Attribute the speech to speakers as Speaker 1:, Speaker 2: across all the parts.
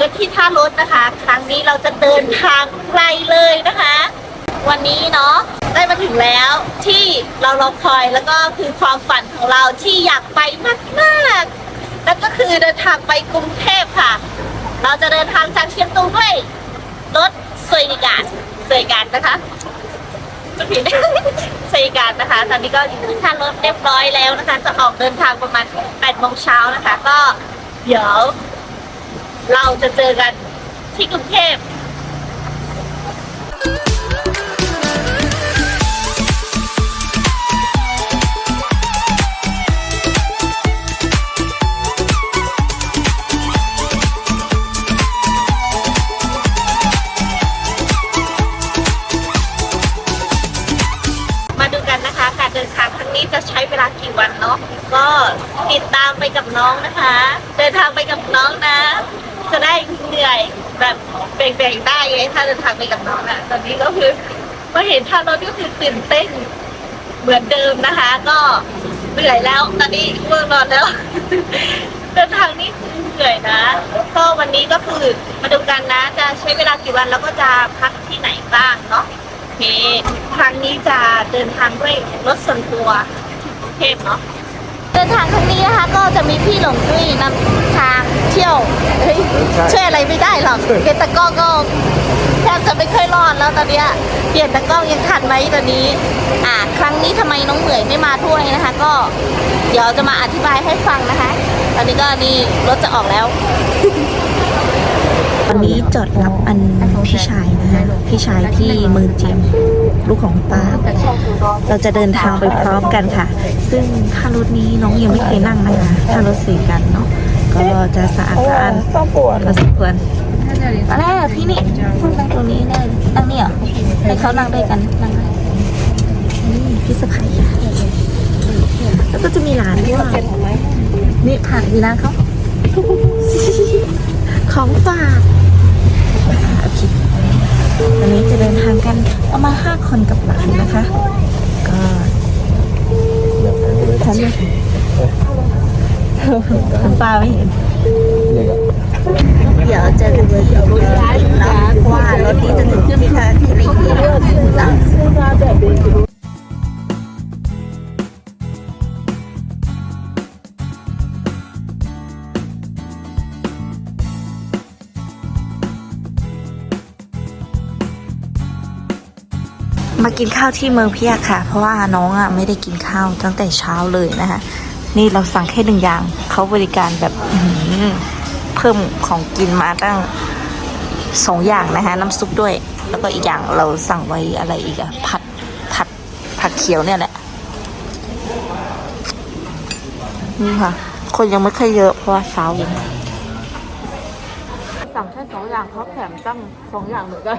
Speaker 1: กันที่ท่ารถนะคะ ครั้งนี้เราจะเดินทางไกลเลยนะคะ วันนี้เนาะได้มาถึงแล้วที่เรารอคอยแล้วก็คือความฝันของเราที่อยากไปมากๆนั่นก็คือเดินทางไปกรุงเทพค่ะ เราจะเดินทางจากเชียงตุงด้วยรถสวยการสวยการนะคะผิดสวยการนะคะ ตอนนี้ก็อยู่ที่ท่ารถเรียบร้อยแล้วนะคะ จะออกเดินทางประมาณ8โมงเช้านะคะ ก็เดี๋ยว เราจะเจอกันที่กรุงเทพมาดูกันนะคะการเดินทางครั้งนี้จะใช้เวลากี่วันเนาะก็ติดตามไปกับน้องนะคะ เดินทางไปกับน้องนะ จะได้เหนื่อยแบบเบ่งๆได้ไงถ้าเดินทางไปกับน้องอะตอนนี้ก็คือมาเห็นท่ารถก็คือตื่นเต้นเหมือนเดิมนะคะ ก็เหนื่อยแล้วตอนนี้เมื่อนอนแล้วเดินทางนี่เหนื่อยนะ ก็วันนี้ก็คือมาดูกันนะ จะใช้เวลากี่วันแล้วก็จะพักที่ไหนบ้างเนาะโอเคครั้งนี้จะเดินทางด้วยรถส่วนตัวเทพเนาะเดินทางครั้งนี้นะคะก็จะมีพี่หลงจุ้ยนำทาง เที่ยวเฮ้ยช่วยอะไรไม่ได้หรอกเปลี่ยนตะกร้อก็แทบจะไม่เคยรอดแล้วตอนเนี้ยเปลี่ยนตะกร้อยังทันไหมตอนนี้ อ่าครั้งนี้ทำไมน้องเหมยไม่มาด้วยนะคะ ก็เดี๋ยวจะมาอธิบายให้ฟังนะคะ ตอนนี้ก็นี่รถจะออกแล้ว
Speaker 2: วันนี้จอดรับอันพี่ชายนะคะพี่ชายที่เมืองจีนลูกของคุณป้า เราจะเดินทางไปพร้อมกันค่ะ ซึ่งถ้ารถนี้น้องยังไม่เคยนั่งนะคะถ้ารถสีกันเนาะก็ จะสะอาดสะอ้านพอสมควรมาแล้วพี่นี่นั่งตรงนี้ได้นั่งนี่เหรอให้เขานั่งด้วยกันนั่งได้นี่พี่สะพายค่ะแล้วก็จะมีหลานด้วยนี่ผ่านดีนะเขาของฝากโอเควันนี้จะเดินทางกันประมาณห้าคนกับหลานนะคะ ก็ฉัน คุณป้าไม่เห็น เดี๋ยวเจอกันที่รถอีกนะเพราะว่ารถนี้จะถึงที่ท่าที่รีแล้วมากินข้าวที่เมืองพิยาค่ะ เพราะว่าน้องอะไม่ได้กินข้าวตั้งแต่เช้าเลยนะคะ นี่เราสั่งแค่หนึ่งอย่าง เขาบริการแบบเพิ่มของกินมาตั้งสองอย่างนะคะน้ำซุปด้วย แล้วก็อีกอย่างเราสั่งไว้อะไรอีกอะผัดผัดผัดเขียวเนี่ยแหละนี่ค่ะ คนยังไม่ค่อยเยอะเพราะว่าเช้า
Speaker 3: สั่งแค่สองอย่างเขาแถมตั้งสองอย่างเหมือนกัน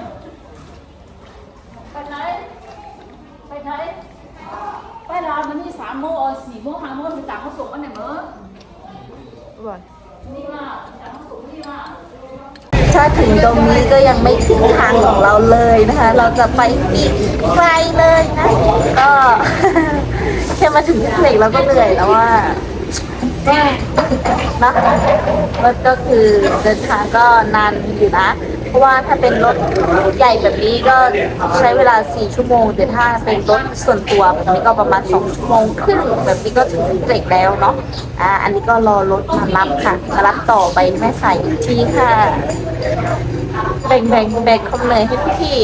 Speaker 4: ไปไหน ไปไหน ไปร้านมันนี่สาม โมงเอาสี่โมงห้าโมงจายเขาส่งวันไหนเมื่อ
Speaker 3: อร่อย
Speaker 4: นี่ว่าจายเขาส่งนี่ว่า
Speaker 2: ถ้าถึงตรงนี้ก็ยังไม่ถึงทางของเราเลยนะคะ เราจะไปอีกไกลเลยนะ ก็แค่มาถึงที่เหล็กเราก็เหนื่อยแล้วว่านะรถก็คือเดินทางก็นานอยู่นะ เพราะว่าถ้าเป็นรถใหญ่แบบนี้ก็ใช้เวลา 4 ชั่วโมง แต่ถ้าเป็นรถส่วนตัวแบบนี้ก็ประมาณ 2 ชั่วโมงครึ่งแบบนี้ก็ถึงเหล็กแล้วเนาะอ่าอันนี้ก็รอรถมารับค่ะมารับต่อไปแม่สายอีกทีค่ะ แบ่งแบ่งแบ่งควาเหนื่อยให้พี่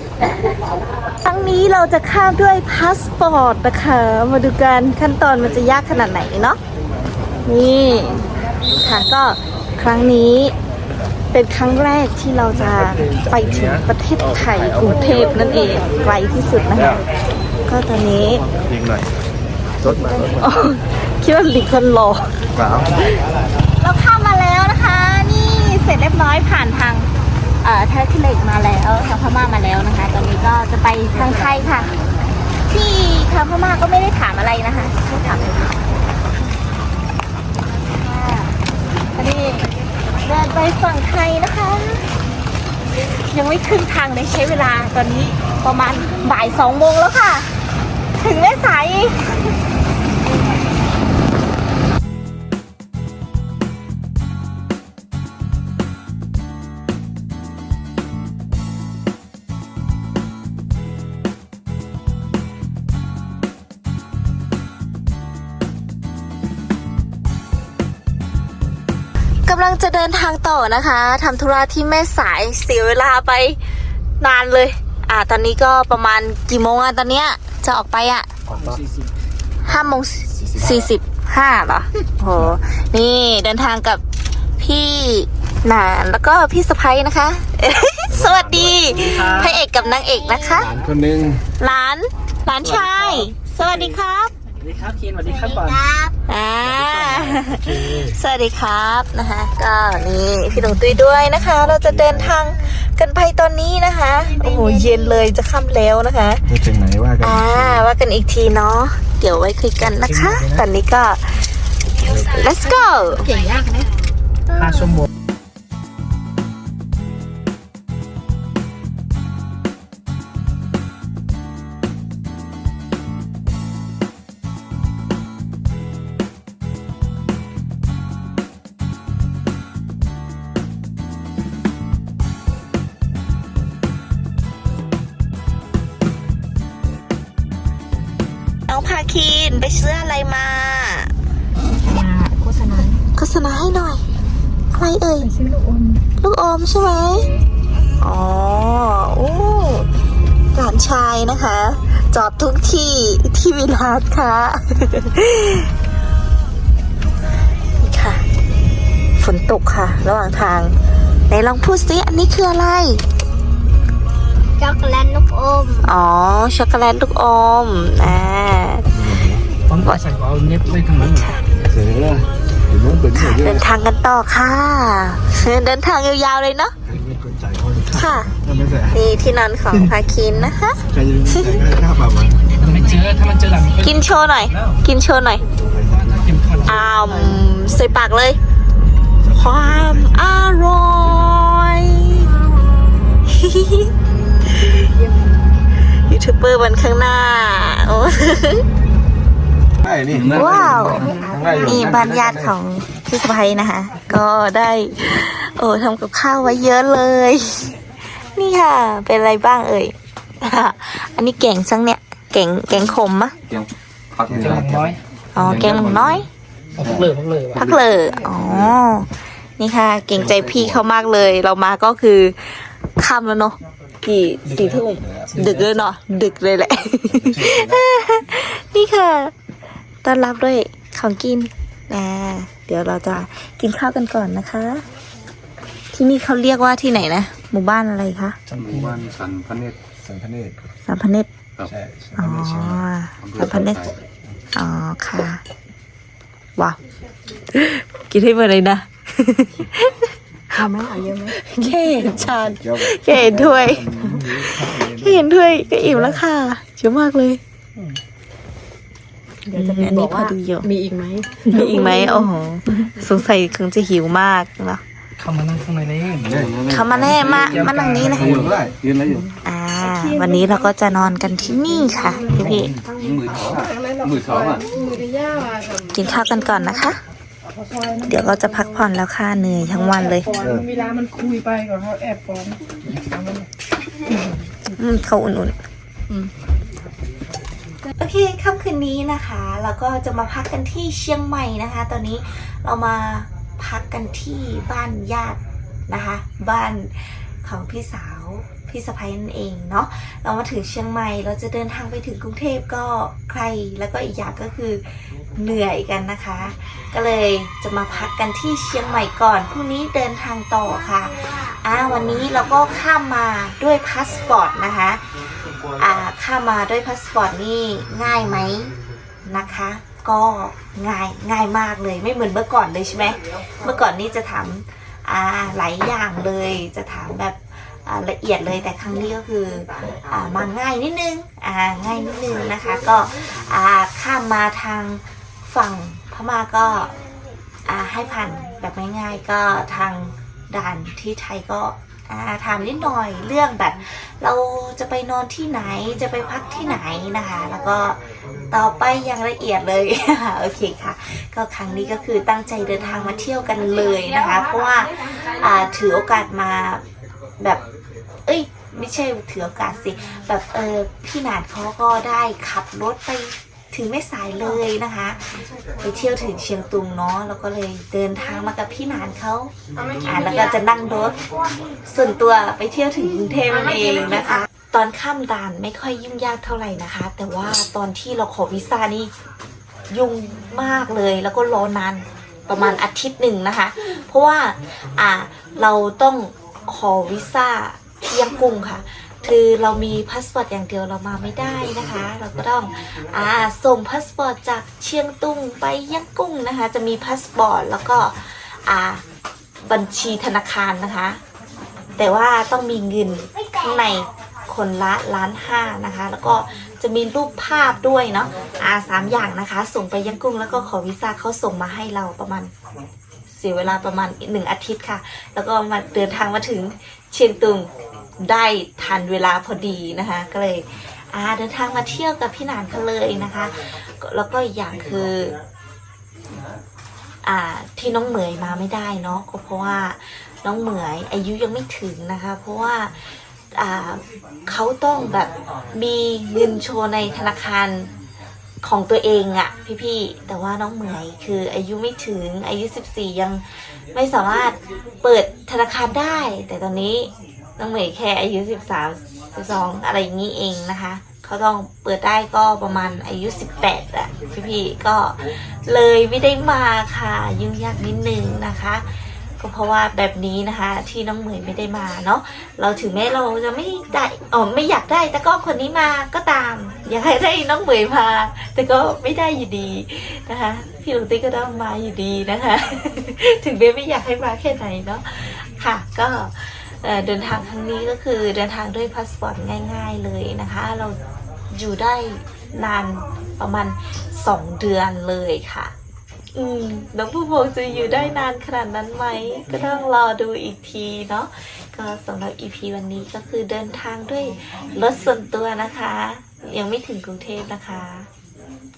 Speaker 2: ๆครั้งนี้เราจะข้ามด้วยพาสปอร์ตนะคะ มาดูกันขั้นตอนมันจะยากขนาดไหนเนาะนี่ค่ะก็ครั้งนี้ เป็นครั้งแรกที่เราจะไปถึงประเทศไทยกรุงเทพนั่นเองไกลที่สุดนะคะ ก็ตอนนี้
Speaker 5: ยิงหน่อยรถมารถมา
Speaker 2: อ๋อคิดว่าหลีกคนรอ
Speaker 5: เปล่า
Speaker 2: เราเข้ามาแล้วนะคะ นี่เสร็จเรียบร้อยผ่านทางเอ่อท่าขี้เหล็กมาแล้วทางพม่ามาแล้วนะคะ ตอนนี้ก็จะไปทางไทยค่ะ ที่ทางพม่าก็ไม่ได้ถามอะไรนะคะไม่ถามเลยค่ะอันนี้เดินไปฝั่งไทยนะคะ ยังไม่ขึ้นทางเลยใช้เวลาตอนนี้ประมาณบ่ายสองโมงแล้วค่ะ ถึงแม่สาย กกำลังจะเดินทางต่อนะคะทำธุระที่แม่สายเสียเวลาไปนานเลย อ่าตอนนี้ก็ประมาณกี่โมงอะตอนเนี้ยจะออกไปอะห้าโมงสี่สิบห้าเหรอโหนี่เดินทางกับพี่หนานแล้วก็พี่สะพ้ยนะคะ สวัสดีพระเอกกับนางเอกนะคะ
Speaker 5: หลานคนหนึง
Speaker 2: หลานหลานชาย สวัสดีครับ
Speaker 6: ส วัสดีครับคีนสวัสดีครับก่อน
Speaker 2: อ่าสวัสดีครับนะคะก็นี่พี่หลงตุ้ยด้วยนะคะ เราจะเดินทางกันไปตอนนี้นะคะโอ้โหเย็นเลยจะค่ำแล้วนะคะ
Speaker 5: จะถึงไหนว่ากัน
Speaker 2: อ่าว่ากันอีกทีเนาะเดี๋ยวไว้คุยกันนะคะ ตอนนี้ก็ let's go
Speaker 6: ห้าชั่วโม
Speaker 2: ง พาคินไปซื้ออะไรมาโฆษณาโฆษณาให้หน่อย อะไรเอ่ยซื้อลูกอมลูกอมใช่ไหมอ๋อโอ้หลานชายนะคะ จอดทุกที่ที่วิลาสค่ะนี่ค่ะ ฝนตกค่ะ ระหว่างทางไหนลองพูดซิอันนี้คืออะไร
Speaker 1: ช็อกโกแลตลูกอม
Speaker 2: อ๋อ ช็อกโกแลตลูกอม อ่า
Speaker 6: ต้องใส่เอาเน็ตไว้ข้างหลัง
Speaker 5: เสร็จแล้วเดี๋ยวน้องเป็นเสร็จ
Speaker 2: เดินทางกันต่อค่ะ เดินทางยาวๆเลยเนาะ
Speaker 5: ใครไม่สนใจเขา
Speaker 2: ค่ะ
Speaker 5: ถ้าไม่ใส่
Speaker 2: นี่ที่นอนของพาคินนะคะ
Speaker 5: ใครจะรู้แต่ค่าปรับมัน
Speaker 6: ถ้าไม่เจอถ้ามันเจอหลัง
Speaker 2: กินโชว์หน่อย กินโชว์หน่อย
Speaker 6: เข็มขัด
Speaker 2: อ้าวใส่ปากเลย ความอร่อยยู ทูบเบอร์วันข้างหน้าโอ้
Speaker 5: ใช่นี่
Speaker 2: ว้าว
Speaker 5: ได้อยู่
Speaker 2: นี่บ้านญาติของพี่สะพ้ยนะคะ ก็ได้ โอ้ทำกับข้าวไว้เยอะเลย นี่ค่ะ เป็นอะไรบ้างเอ่ย อันนี้แกงซังเนี่ย แกงแกงขมมะ
Speaker 5: พัก
Speaker 6: เจอหลังน้อย
Speaker 2: อ๋อ แกงหมูน้อย
Speaker 6: พักเลยพักเลย
Speaker 2: พักเลยอ๋อ นี่ค่ะ เก่งใจพี่เขามากเลย เรามาก็คือค่ำแล้วเนาะ กี่สี่ทุ่มดึกเลยเนาะดึกเลยแหละ นี่ค่ะต้อนรับด้วยของกินนะเดี๋ยวเราจะกินข้าวกันก่อนนะคะ ที่นี่เขาเรียกว่าที่ไหนนะ หมู่บ้านอะไรคะ
Speaker 5: หมู่บ้านสันพระเนตรสันพระเนตร
Speaker 2: สามพันเนตร
Speaker 5: ใช่สัน
Speaker 2: อ๋
Speaker 5: พ
Speaker 2: อ
Speaker 5: ระเนตรเชียงใหม่
Speaker 2: สามพันเนตรอ๋อค่ะว้าวกินให้หมดเลยนะ
Speaker 3: เอาไหมเอาเยอะไหม
Speaker 2: แค่เห็นชาน
Speaker 5: เกี่ยวกับ
Speaker 2: แค่เห็นถ้วยแค่เห็นถ้วยก็อิ่มแล้วค่ะเยอะมากเลย
Speaker 3: เดี๋ยวจะมี
Speaker 2: อัน
Speaker 3: บ
Speaker 2: นี้
Speaker 3: อก
Speaker 2: พอ
Speaker 3: ว่า
Speaker 2: ดีอยู่
Speaker 3: มีอีกไหม
Speaker 2: มีอีกไหมโอ้โหสงสัยคงจะหิวมากเนาะ
Speaker 6: เข้ามานั่งข้างในเลย
Speaker 2: เขามาแน่มามานั่งนี้นะ
Speaker 5: ยืนได้ยืนแล้วอยู่
Speaker 2: อ่า วันนี้เราก็จะนอนกันที่นี่ค่ะพี่พี่
Speaker 5: มือสองอะมือสองอะ
Speaker 2: ๆกินข้าวกันก่อนนะคะ เดี๋ยวก็จะพักผ่อนแล้วค่ะเหนื่อยทั้งวันเลย
Speaker 3: เวลามันคุยไปก่อนเขาแอบฟ้อง
Speaker 2: อืมเขาอุ่นๆ โอเคค่ำคืนนี้นะคะ เราก็จะมาพักกันที่เชียงใหม่นะคะ ตอนนี้เรามาพักกันที่บ้านญาตินะคะ บ้านของพี่สาว พี่สะพ้ยนั่นเองเนาะเรามาถึงเชียงใหม่เราจะเดินทางไปถึงกรุงเทพก็ใครแล้วก็อีกอย่างก็คือเหนื่อยกันนะคะ ก็เลยจะมาพักกันที่เชียงใหม่ก่อนพรุ่งนี้เดินทางต่อค่ะอ่าวันนี้เราก็ข้ามมาด้วยพาสปอร์ตนะคะอ่าข้ามมาด้วยพาสปอร์ตนี่ง่ายไหมนะคะก็ง่ายง่ายมากเลยไม่เหมือนเมื่อก่อนเลยใช่ไหมเมื่อก่อนนี่จะถามอ่าหลายอย่างเลยจะถามแบบ ละเอียดเลยแต่ครั้งนี้ก็คืออมาง่ายนิดนึงง่ายนิดนึงนะคะ ก็ข้ามมาทางฝั่งพม่าก็ให้ผ่านแบบง่ายๆก็ทางด่านที่ไทยก็ถามนิดหน่อยเรื่องแบบ เราจะไปนอนที่ไหนจะไปพักที่ไหนนะคะ แล้วก็ต่อไปอย่างละเอียดเลยโอเคค่ะ ก็ครั้งนี้ก็คือตั้งใจเดินทางมาเที่ยวกันเลยนะคะ เพราะว่าถือโอกาสมา แบบ เอ้ย ไม่ใช่ถือโอกาสสิ แบบเออพี่หนานเขาก็ได้ขับรถไปถึงไม่สายเลยนะคะ ไปเที่ยวถึงเชียงตุงเนาะแล้วก็เลยเดินทางมากับพี่หนานเขาอ่าแล้วก็จะนั่งรถส่วนตัวไปเที่ยวถึงกรุงเทพนั่นเองนะคะ ตอนข้ามด่านไม่ค่อยยุ่งยากเท่าไหร่นะคะ แต่ว่าตอนที่เราขอวีซ่านี่ยุ่งมากเลยแล้วก็รอนานประมาณอาทิตย์หนึ่งนะคะ เพราะว่าอ่าเราต้อง ขอวีซ่าที่ยังกุ้งค่ะ คือเรามีพาสปอร์ตอย่างเดียวเรามาไม่ได้นะคะ เราก็ต้องอ่าส่งพาสปอร์ตจากเชียงตุงไปยังกุ้งนะคะ จะมีพาสปอร์ตแล้วก็อ่าบัญชีธนาคารนะคะ แต่ว่าต้องมีเงินข้างในคนละล้านห้านะคะ แล้วก็จะมีรูปภาพด้วยเนาะอ่าสามอย่างนะคะ ส่งไปยังกุ้งแล้วก็ขอวีซ่าเขาส่งมาให้เราประมาณ สียเวลาประมาณหนึ่งอาทิตย์ค่ะ แล้วก็มาเดินทางมาถึงเชียงตุงได้ทันเวลาพอดีนะคะ ก็เลยอาเดินทางมาเที่ยวกับพี่หนานกันเลยนะคะ แล้วก็อีกอย่างคืออ่าที่น้องเหมยมาไม่ได้เนาะก็เพราะว่าน้องเหมยอายุยังไม่ถึงนะคะ เพราะว่าอ่าเขาต้องแบบมีเงินโชว์ในธนาคารของตัวเองอะพี่ๆ แต่ว่าน้องเหมยคืออายุไม่ถึงอายุ 14 ยังไม่สามารถเปิดธนาคารได้ แต่ตอนนี้น้องเหมยแค่อายุ 13 12 อะไรอย่างนี้เองนะคะ เขาต้องเปิดได้ก็ประมาณอายุ 18อะพี่ๆ ก็เลยไม่ได้มาค่ะ ยุ่งยากนิดนึงนะคะ ก็เพราะว่าแบบนี้นะคะที่น้องเหมยไม่ได้มาเนาะเราถึงแม้เราจะไม่ได้อ๋อไม่อยากได้แต่ก็คนนี้มาก็ตาม อยากให้ได้น้องเหมยมา แต่ก็ไม่ได้อยู่ดีนะคะพี่ลุงติ๊กก็ต้องมาอยู่ดีนะคะ ถึงแม้ไม่อยากให้มาแค่ไหนเนาะค่ะก็เอ่อเดินทางครั้งนี้ก็คือเดินทางด้วยพาสปอร์ตง่าย ๆเลยนะคะ เราอยู่ได้นานประมาณสองเดือนเลยค่ะ อืมน้องผู้พงจะอยู่ได้นานขนาดนั้นไหม ก็ต้องรอดูอีกทีเนาะ ก็สำหรับ EP วันนี้ก็คือเดินทางด้วยรถส่วนตัวนะคะ ยังไม่ถึงกรุงเทพนะคะ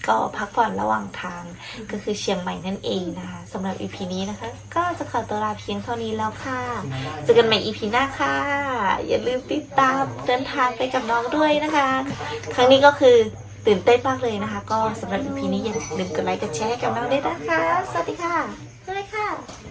Speaker 2: ก็พักผ่อนระหว่างทางก็คือเชียงใหม่นั่นเองนะคะสำหรับ EP นี้นะคะ ก็จะขอตัวลาเพียงเท่านี้แล้วค่ะ เจอกันใหม่ EP หน้าค่ะ อย่าลืมติดตามเดินทางไปกับน้องด้วยนะคะ ครั้งนี้ก็คือ ตื่นเต้นมากเลยนะคะ ก็สำหรับ EP นี้อย่าลืมกดไลค์กดแชร์กับน้องด้วยนะคะ สวัสดีค่ะบ๊ายบายค่ะ